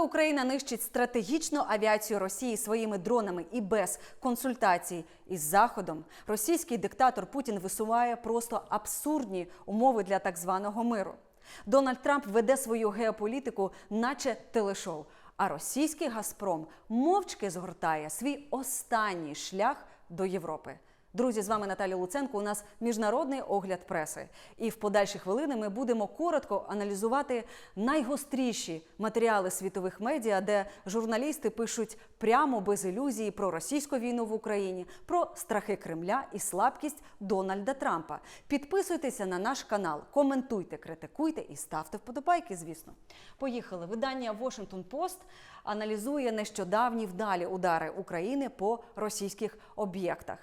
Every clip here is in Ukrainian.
Поки Україна нищить стратегічну авіацію Росії своїми дронами і без консультацій із Заходом, російський диктатор Путін висуває просто абсурдні умови для так званого миру. Дональд Трамп веде свою геополітику, наче телешоу. А російський Газпром мовчки згортає свій останній шлях до Європи. Друзі, з вами Наталя Луценко. У нас міжнародний огляд преси. І в подальші хвилини ми будемо коротко аналізувати найгостріші матеріали світових медіа, де журналісти пишуть прямо без ілюзії про російську війну в Україні, про страхи Кремля і слабкість Дональда Трампа. Підписуйтеся на наш канал, коментуйте, критикуйте і ставте вподобайки. Звісно, поїхали. Видання Washington Post аналізує нещодавні вдалі удари України по російських об'єктах.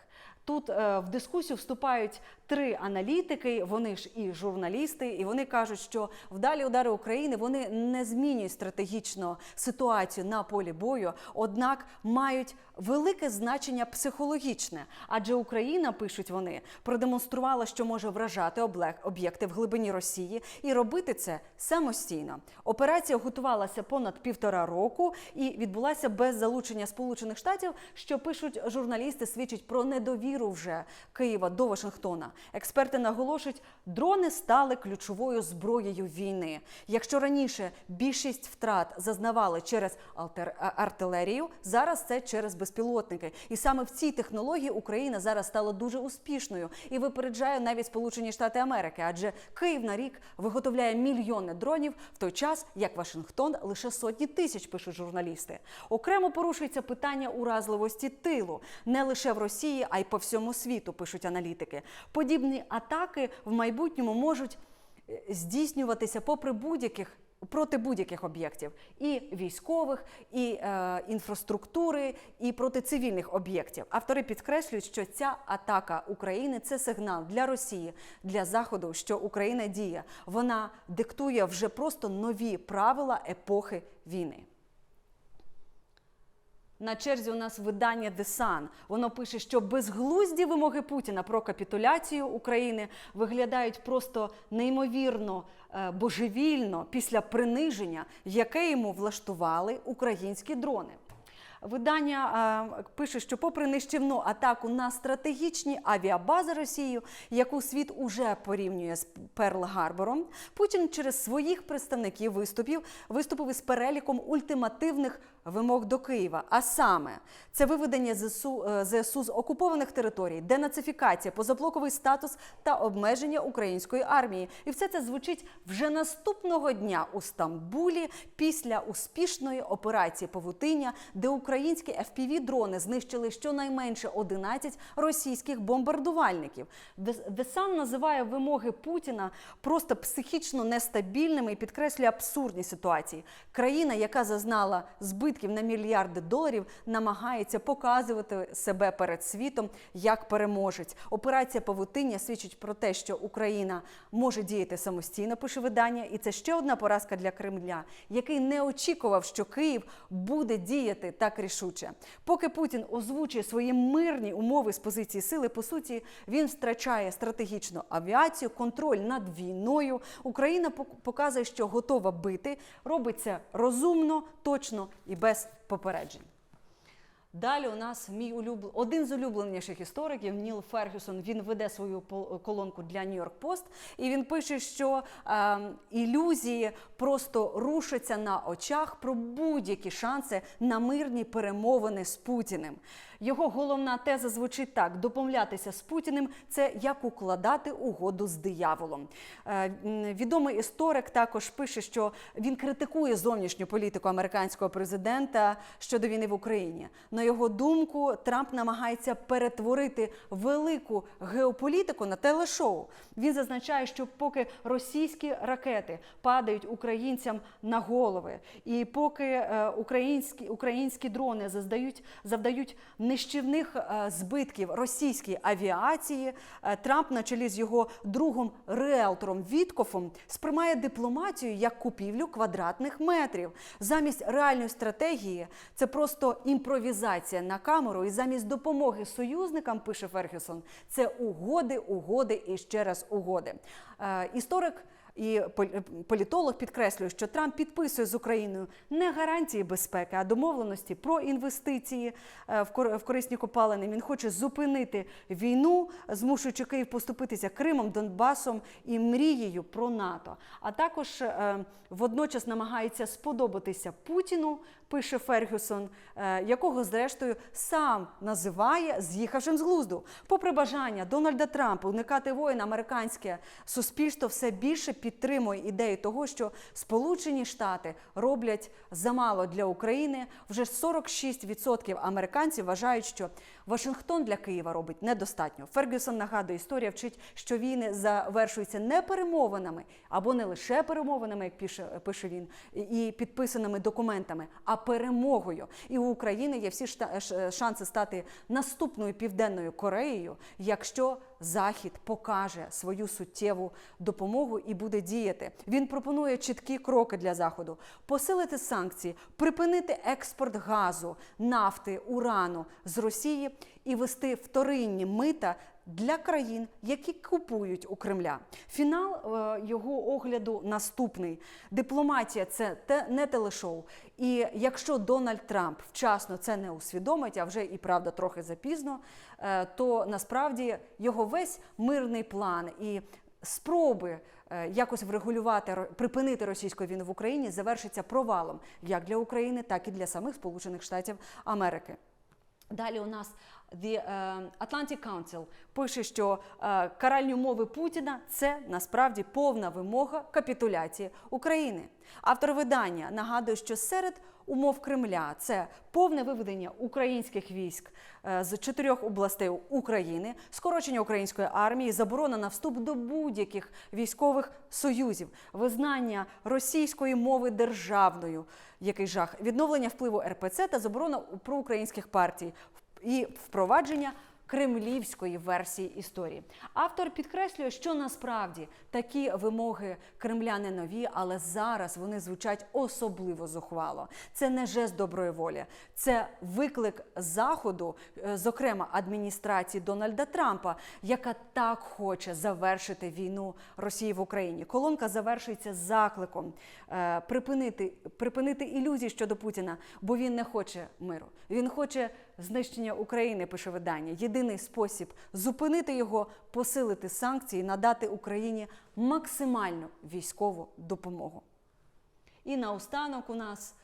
Тут е, в дискусію вступають три аналітики, вони ж і журналісти, і вони кажуть, що вдалі удари України вони не змінюють стратегічно ситуацію на полі бою, однак мають велике значення психологічне. Адже Україна, пишуть вони, продемонструвала, що може вражати об'єкти в глибині Росії і робити це самостійно. Операція готувалася понад півтора року і відбулася без залучення Сполучених Штатів, що пишуть журналісти, свідчить про недовіру вже Києва до Вашингтона. Експерти наголошують, дрони стали ключовою зброєю війни. Якщо раніше більшість втрат зазнавали через алтер- артилерію, зараз це через безпілотники. І саме в цій технології Україна зараз стала дуже успішною і випереджає навіть Сполучені Штати Америки, адже Київ на рік виготовляє мільйони дронів, в той час як Вашингтон лише сотні тисяч, пишуть журналісти. Окремо порушується питання уразливості тилу не лише в Росії, а й по всьому світу, пишуть аналітики. Подібні атаки в майбутньому можуть е, здійснюватися попри будь-яких. Проти будь-яких об'єктів і військових, і е, інфраструктури, і проти цивільних об'єктів. Автори підкреслюють, що ця атака України це сигнал для Росії, для Заходу, що Україна діє. Вона диктує вже просто нові правила епохи війни. На черзі у нас видання Sun. Воно пише, що безглузді вимоги Путіна про капітуляцію України виглядають просто неймовірно е, божевільно після приниження, яке йому влаштували українські дрони. Видання пише, що попри нищівну атаку на стратегічні авіабази Росії, яку світ уже порівнює з Перл-Гарбором, Путін через своїх представників виступів виступив із переліком ультимативних вимог до Києва. А саме це виведення ЗСУ, е, ЗСУ з окупованих територій, денацифікація, позаблоковий статус та обмеження української армії. І все це звучить вже наступного дня у Стамбулі після успішної операції Павутиння, де українські fpv дрони знищили щонайменше 11 російських бомбардувальників. The називає вимоги Путіна просто психічно нестабільними і підкреслює абсурдні ситуації. Країна, яка зазнала збитків на мільярди доларів, намагається показувати себе перед світом як переможець. Операція Павутиння свідчить про те, що Україна може діяти самостійно, пише видання, і це ще одна поразка для Кремля, який не очікував, що Київ буде діяти так рішуче. Поки Путін озвучує свої мирні умови з позиції сили, по суті, він втрачає стратегічну авіацію, контроль над війною. Україна пок- показує, що готова бити, робиться розумно, точно і без попереджень. Далі у нас мій улюбл... один з улюбленіших істориків Ніл Фергюсон. Він веде свою колонку для Нью-Йорк Пост, і він пише, що е, ілюзії просто рушаться на очах про будь-які шанси на мирні перемовини з Путіним. Його головна теза звучить так: домовлятися з Путіним це як укладати угоду з дияволом. Е, відомий історик також пише, що він критикує зовнішню політику американського президента щодо війни в Україні. На його думку, Трамп намагається перетворити велику геополітику на телешоу. Він зазначає, що поки російські ракети падають українцям на голови, і поки е, українські, українські дрони заздають, завдають нищівних е, збитків російській авіації, е, Трамп на чолі з його другом риелтором Віткофом сприймає дипломатію як купівлю квадратних метрів. Замість реальної стратегії це просто імпровізація на камеру, і замість допомоги союзникам, пише Фергюсон, це угоди, угоди і ще раз угоди. Е, історик і пол- політолог підкреслює, що Трамп підписує з Україною не гарантії безпеки, а домовленості про інвестиції е, в корисні копалини. Він хоче зупинити війну, змушуючи Київ поступитися Кримом, Донбасом і мрією про НАТО. А також е, водночас намагається сподобатися Путіну, пише Фергюсон, е, якого зрештою сам називає з'їхавшим з глузду. Попри бажання Дональда Трампа уникати воїн, американське суспільство все більше підтримує ідею того, що Сполучені Штати роблять замало для України. Вже 46% американців вважають, що Вашингтон для Києва робить недостатньо. Фергюсон нагадує, історія вчить, що війни завершуються не перемовинами або не лише перемовинами, як пише, він, і підписаними документами, а перемогою. І у України є всі шта- шанси стати наступною південною Кореєю, якщо Захід покаже свою суттєву допомогу і буде діяти. Він пропонує чіткі кроки для заходу: посилити санкції, припинити експорт газу, нафти, урану з Росії і вести вторинні мита. Для країн, які купують у Кремля, фінал е, його огляду наступний: дипломатія це те не телешоу. І якщо Дональд Трамп вчасно це не усвідомить, а вже і правда трохи запізно, е, то насправді його весь мирний план і спроби е, якось врегулювати припинити російську війну в Україні завершиться провалом як для України, так і для самих Сполучених Штатів Америки. Далі у нас The е, Atlantic Council пише, що е, каральні умови Путіна це насправді повна вимога капітуляції України. Автор видання нагадує, що серед умов Кремля це повне виведення українських військ е, з чотирьох областей України, скорочення української армії, заборона на вступ до будь-яких військових союзів, визнання російської мови державною, який жах, відновлення впливу РПЦ та заборона проукраїнських партій і впровадження кремлівської версії історії. Автор підкреслює, що насправді такі вимоги Кремля не нові, але зараз вони звучать особливо зухвало. Це не жест доброї волі, це виклик заходу, е, зокрема адміністрації Дональда Трампа, яка так хоче завершити війну Росії в Україні. Колонка завершується закликом е, припинити, припинити ілюзії щодо Путіна, бо він не хоче миру. Він хоче знищення України, пише видання. Єдиний спосіб зупинити його, посилити санкції, надати Україні максимальну військову допомогу. І наостанок у нас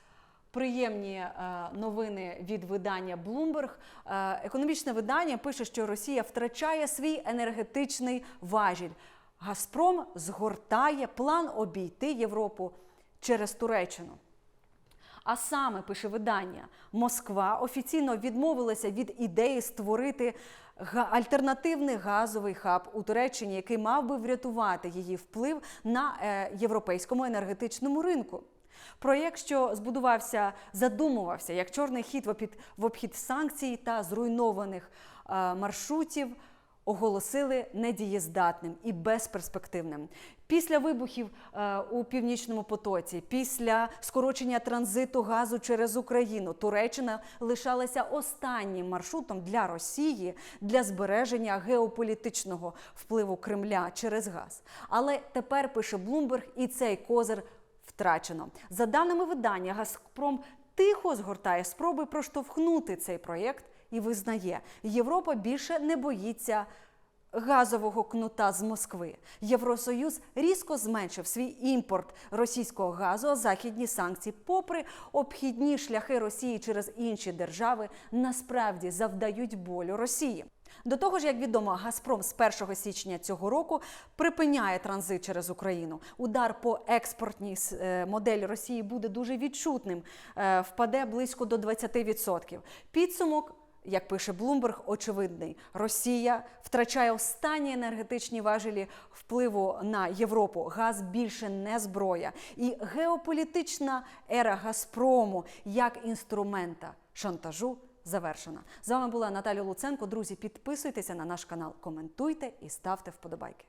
приємні е, новини від видання Bloomberg. Е, економічне видання пише, що Росія втрачає свій енергетичний важіль. Газпром згортає план обійти Європу через Туреччину. А саме пише видання, Москва офіційно відмовилася від ідеї створити альтернативний газовий хаб у Туреччині, який мав би врятувати її вплив на е, європейському енергетичному ринку. Проєкт, що збудувався, задумувався як чорний хід в обхід, санкцій та зруйнованих е, маршрутів оголосили недієздатним і безперспективним. Після вибухів е, у північному потоці, після скорочення транзиту газу через Україну, Туреччина лишалася останнім маршрутом для Росії для збереження геополітичного впливу Кремля через газ. Але тепер пише Блумберг, і цей козир втрачено. За даними видання, Газпром тихо згортає спроби проштовхнути цей проєкт і визнає, Європа більше не боїться газового кнута з Москви. Євросоюз різко зменшив свій імпорт російського газу, а західні санкції, попри обхідні шляхи Росії через інші держави, насправді завдають болю Росії. До того ж, як відомо, Газпром з 1 січня цього року припиняє транзит через Україну. Удар по експортній е, моделі Росії буде дуже відчутним, е, впаде близько до 20%. Підсумок. Як пише Блумберг, очевидний, Росія втрачає останні енергетичні важелі впливу на Європу. Газ більше не зброя, і геополітична ера Газпрому як інструмента шантажу завершена. З вами була Наталя Луценко. Друзі, підписуйтеся на наш канал, коментуйте і ставте вподобайки.